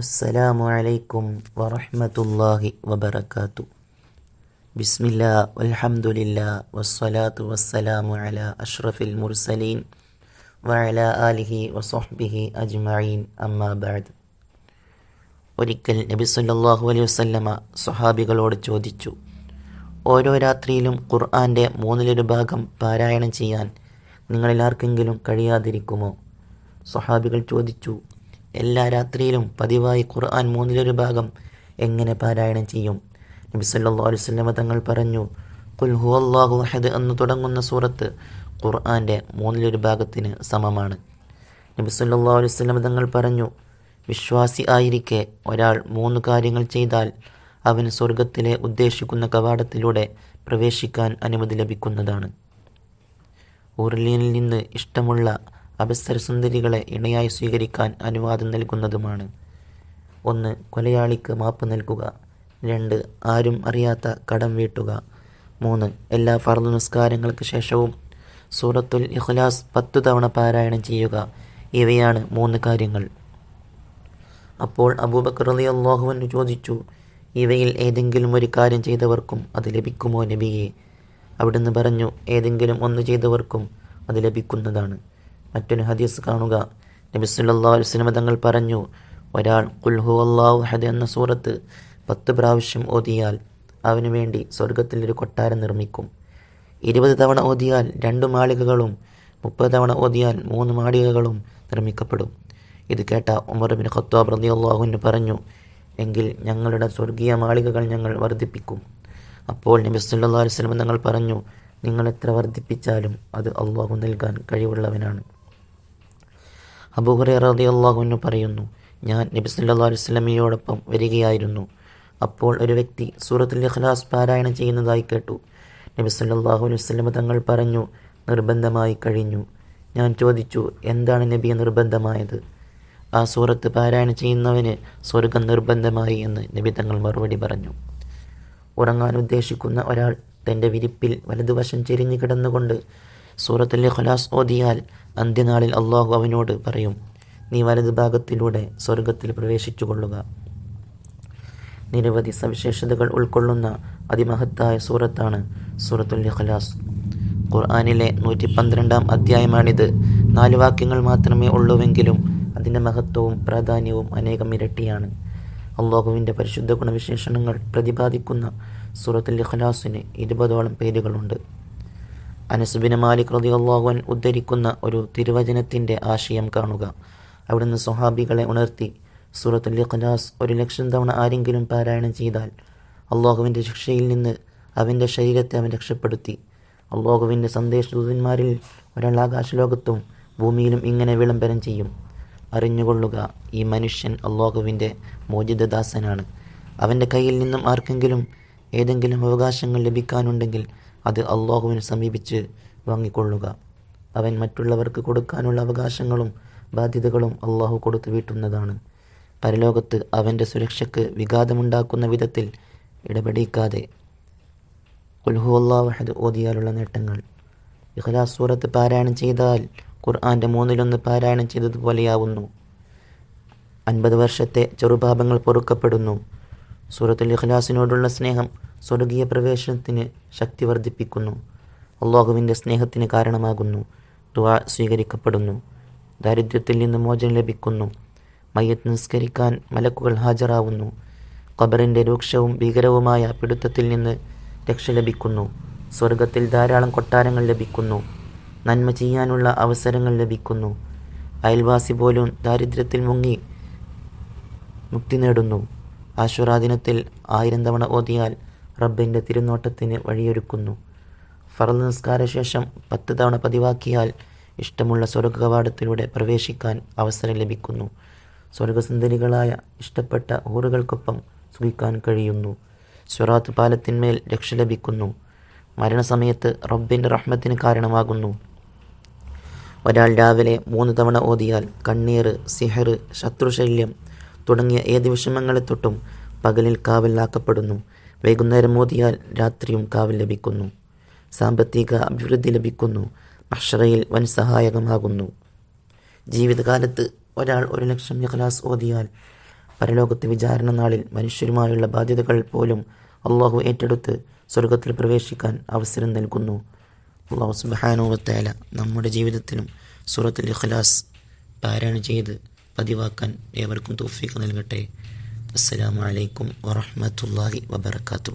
അസ്സലാമു അലൈക്കും വറഹ്മത്തുള്ളാഹി വബറകാതു ബിസ്മില്ല അലഹമുല്ല വസ്സലാത്തു വസ്സലാമു അലാ അഷ്റഫിൽ മുർസലീൻ വഅല ആലിഹി വസ്ഹബിഹി അജ്മഈൻ അമ്മാബാദ് ഒരിക്കൽ നബി സല്ലല്ലാഹു അലൈഹി വസല്ലമ സ്വഹാബികളോട് ചോദിച്ചു ഓരോ രാത്രിയിലും ഖുർആാന്റെ മൂന്നിലൊരു ഭാഗം പാരായണം ചെയ്യാൻ നിങ്ങളെല്ലാവർക്കെങ്കിലും കഴിയാതിരിക്കുമോ? സുഹാബികൾ ചോദിച്ചു എല്ലാ രാത്രിയിലും പതിവായി ഖുർആൻ മൂന്നിലൊരു ഭാഗം എങ്ങനെ പാരായണം ചെയ്യും? നബി സല്ലല്ലാഹു അലൈഹി വസല്ലമ തങ്ങൾ പറഞ്ഞു ഖുൽ ഹുവല്ലാഹു അഹദ് എന്ന് തുടങ്ങുന്ന സൂറത്ത് ഖുർആന്റെ മൂന്നിലൊരു ഭാഗത്തിന് സമമാണ്. നബി സല്ലല്ലാഹു അലൈഹി വസല്ലമ തങ്ങൾ പറഞ്ഞു വിശ്വാസി ആയിരിക്കെ ഒരാൾ മൂന്ന് കാര്യങ്ങൾ ചെയ്താൽ അവന് സ്വർഗത്തിലെ ഉദ്ദേശിക്കുന്ന കവാടത്തിലൂടെ പ്രവേശിക്കാൻ അനുമതി ലഭിക്കുന്നതാണ്. ഉർലിയനിൽ നിന്ന് ഇഷ്ടമുള്ള അപസ്തര സുന്ദരികളെ ഇണയായി സ്വീകരിക്കാൻ അനുവാദം നൽകുന്നതുമാണ്. ഒന്ന് കൊലയാളിക്ക് മാപ്പ് നൽകുക. രണ്ട് ആരും അറിയാത്ത കടം വീട്ടുക. മൂന്ന് എല്ലാ ഫർദ് നിസ്കാരങ്ങൾക്ക് ശേഷവും സൂറത്തുൽ ഇഖ്ലാസ് പത്തു തവണ പാരായണം ചെയ്യുക. ഇവയാണ് മൂന്ന് കാര്യങ്ങൾ. അപ്പോൾ അബൂബക്കർ അലി അള്ളാഹുവിന് ചോദിച്ചു ഇവയിൽ ഏതെങ്കിലും ഒരു കാര്യം ചെയ്തവർക്കും അത് ലഭിക്കുമോ നബിയെ? അവിടുന്ന് പറഞ്ഞു ഏതെങ്കിലും ഒന്ന് ചെയ്തവർക്കും അത് ലഭിക്കുന്നതാണ്. മറ്റൊരു ഹദീസ് കാണുക. നബി സല്ലല്ലാഹു അലൈഹി തങ്ങൾ പറഞ്ഞു ഒരാൾ കുൽഹു അള്ളാഹു ഹദ് എന്ന സൂറത്ത് പത്ത് പ്രാവശ്യം ഓതിയാൽ അവനു വേണ്ടി സ്വർഗത്തിൽ ഒരു കൊട്ടാരം നിർമ്മിക്കും. ഇരുപത് തവണ ഓതിയാൽ രണ്ട് മാളികകളും മുപ്പത് തവണ ഓതിയാൽ മൂന്ന് മാളികകളും നിർമ്മിക്കപ്പെടും. ഇത് കേട്ട ഉമർ ബിൻ ഖത്താബ് റളിയല്ലാഹുവിന് പറഞ്ഞു എങ്കിൽ ഞങ്ങളുടെ സ്വർഗീയ മാളികകൾ ഞങ്ങൾ വർദ്ധിപ്പിക്കും. അപ്പോൾ നബി സല്ലല്ലാഹു അലൈഹി തങ്ങൾ പറഞ്ഞു നിങ്ങൾ എത്ര വർദ്ധിപ്പിച്ചാലും അത് അള്ളാഹു നൽകാൻ കഴിവുള്ളവനാണ്. അബൂഹുറൈറ റളിയല്ലാഹുവിന് പറയുന്നു ഞാൻ നബി സല്ലാ അലൈഹി സ്വലമിയോടൊപ്പം വരികയായിരുന്നു. അപ്പോൾ ഒരു വ്യക്തി സൂറത്തുൽ ഇഖ്ലാസ് പാരായണം ചെയ്യുന്നതായി കേട്ടു. നബി സല്ലാഹു അലൈഹി വസല്ലമ തങ്ങൾ പറഞ്ഞു നിർബന്ധമായി കഴിഞ്ഞു. ഞാൻ ചോദിച്ചു എന്താണ് നബിയെ നിർബന്ധമായത്? ആ സൂറത്ത് പാരായണം ചെയ്യുന്നവന് സ്വർഗം നിർബന്ധമായി എന്ന് നബി തങ്ങൾ മറുപടി പറഞ്ഞു. ഉറങ്ങാൻ ഉദ്ദേശിക്കുന്ന ഒരാൾ തന്റെ വിരിപ്പിൽ വലതുവശം ചെരിഞ്ഞു കിടന്നുകൊണ്ട് സൂറത്തുൽ ഖലാസ് ഓതിയാൽ അന്ത്യനാളിൽ അള്ളാഹു അവനോട് പറയും നീ വലത് ഭാഗത്തിലൂടെ സ്വർഗത്തിൽ പ്രവേശിച്ചു കൊള്ളുക നിരവധി സവിശേഷതകൾ ഉൾക്കൊള്ളുന്ന അതിമഹത്തായ സൂറത്താണ് സൂറത്തുൽ ഖലാസ് ഖുർആാനിലെ നൂറ്റി പന്ത്രണ്ടാം അധ്യായമാണിത്. നാല് വാക്യങ്ങൾ മാത്രമേ ഉള്ളുവെങ്കിലും അതിന്റെ മഹത്വവും പ്രാധാന്യവും അനേകം ഇരട്ടിയാണ്. അള്ളാഹുവിന്റെ പരിശുദ്ധ ഗുണവിശേഷണങ്ങൾ പ്രതിപാദിക്കുന്ന സൂറത്തുൽ ഖലാസിന് ഇരുപതോളം പേരുകളുണ്ട്. അനസുബിന് മാലിക് റതി അള്ളാഹുൻ ഉദ്ധരിക്കുന്ന ഒരു തിരുവചനത്തിന്റെ ആശയം കാണുക. അവിടുന്ന് സ്വഹാബികളെ ഉണർത്തി സൂറത്തുൽ ഇഖ്ലാസ് ഒരു ലക്ഷം തവണ ആരെങ്കിലും പാരായണം ചെയ്താൽ അള്ളാഹുവിന്റെ ശിക്ഷയിൽ നിന്ന് അവന്റെ ശരീരത്തെ അവൻ രക്ഷപ്പെടുത്തി. അള്ളാഹുവിന്റെ സന്ദേശദൂതന്മാരിൽ ഒരാൾ ആകാശലോകത്തും ഭൂമിയിലും ഇങ്ങനെ വിളംബരം ചെയ്യും. അറിഞ്ഞുകൊള്ളുക ഈ മനുഷ്യൻ അള്ളാഹുവിന്റെ മോചിതദാസനാണ്. അവന്റെ കയ്യിൽ നിന്നും ആർക്കെങ്കിലും ഏതെങ്കിലും അവകാശങ്ങൾ ലഭിക്കാനുണ്ടെങ്കിൽ അത് അള്ളാഹുവിനെ സമീപിച്ച് വാങ്ങിക്കൊള്ളുക. അവൻ മറ്റുള്ളവർക്ക് കൊടുക്കാനുള്ള അവകാശങ്ങളും ബാധ്യതകളും അള്ളാഹു കൊടുത്തു വീട്ടുന്നതാണ്. പരലോകത്ത് അവന്റെ സുരക്ഷയ്ക്ക് വിഘാതമുണ്ടാക്കുന്ന വിധത്തിൽ ഇടപെടിക്കാതെ. കുൽഹു അള്ളാഹ് ഓതിയാലുള്ള നേട്ടങ്ങൾ. ഇഖ്ലാസ് സൂറത്ത് പാരായണം ചെയ്താൽ ഖുർആാന്റെ മൂന്നിലൊന്ന് പാരായണം ചെയ്തതുപോലെയാവുന്നു. അൻപത് വർഷത്തെ ചെറുപാപങ്ങൾ പൊറുക്കപ്പെടുന്നു. സൂറത്തുൽ ഇഖ്ലാസിനോടുള്ള സ്നേഹം സ്വർഗീയ പ്രവേശനത്തിന് ശക്തി വർദ്ധിപ്പിക്കുന്നു. അള്ളാഹുവിന്റെ സ്നേഹത്തിന് കാരണമാകുന്നു. ദുവാ സ്വീകരിക്കപ്പെടുന്നു. ദാരിദ്ര്യത്തിൽ നിന്ന് മോചനം ലഭിക്കുന്നു. മയ്യത്ത് നിസ്കരിക്കാൻ മലക്കുകൾ ഹാജരാവുന്നു. ഖബറിന്റെ രൂക്ഷവും ഭീകരവുമായ പിടുത്തത്തിൽ നിന്ന് രക്ഷ ലഭിക്കുന്നു. സ്വർഗത്തിൽ ധാരാളം കൊട്ടാരങ്ങൾ ലഭിക്കുന്നു. നന്മ ചെയ്യാനുള്ള അവസരങ്ങൾ ലഭിക്കുന്നു. അയൽവാസി പോലും ദാരിദ്ര്യത്തിൽ മുങ്ങി മുക്തി നേടുന്നു. ആശ്വരാദിനത്തിൽ ആയിരം തവണ ഓതിയാൽ റബ്ബിന്റെ തിരുനോട്ടത്തിന് വഴിയൊരുക്കുന്നു. ഫറൽ നിസ്കാര ശേഷം പത്ത് തവണ പതിവാക്കിയാൽ ഇഷ്ടമുള്ള സ്വർഗ കവാടത്തിലൂടെ പ്രവേശിക്കാൻ അവസരം ലഭിക്കുന്നു. സ്വർഗസുന്ദരികളായ ഇഷ്ടപ്പെട്ട ഊറുകൾക്കൊപ്പം സുഖിക്കാൻ കഴിയുന്നു. സ്വറാത്ത് പാലത്തിന്മേൽ രക്ഷ ലഭിക്കുന്നു. മരണസമയത്ത് റബ്ബിന്റെ റഹ്മത്തിന് കാരണമാകുന്നു. ഒരാൾ രാവിലെ മൂന്ന് തവണ ഓതിയാൽ കണ്ണീർ സിഹർ ശത്രുശല്യം തുടങ്ങിയ ഏത് വിഷമങ്ങളെ തൊട്ടും പകലിൽ കാവലാക്കപ്പെടുന്നു. വൈകുന്നേരം മോദിയാൽ രാത്രിയും കാവൽ ലഭിക്കുന്നു. സാമ്പത്തിക അഭിവൃദ്ധി ലഭിക്കുന്നു. അക്ഷറയിൽ വൻ സഹായകമാകുന്നു. ജീവിതകാലത്ത് ഒരാൾ ഒരു ലക്ഷം ഇഖ്ലാസ് ഓതിയാൽ പരലോകത്തെ വിചാരണ നാളിൽ മനുഷ്യരുമായുള്ള ബാധ്യതകൾ പോലും അള്ളാഹു ഏറ്റെടുത്ത് സ്വർഗത്തിൽ പ്രവേശിക്കാൻ അവസരം നൽകുന്നു. അള്ളാഹു സുബാനുവത്തേല നമ്മുടെ ജീവിതത്തിലും സൂറത്തുൽ ഇഖ്ലാസ് പാരായണം ചെയ്ത് പതിവാക്കാൻ ഏവർക്കും തൗഫീഖ് നൽകട്ടെ. അസ്സലാമു അലൈക്കും വറഹ്മത്തുള്ളാഹി വബർക്കാത്തു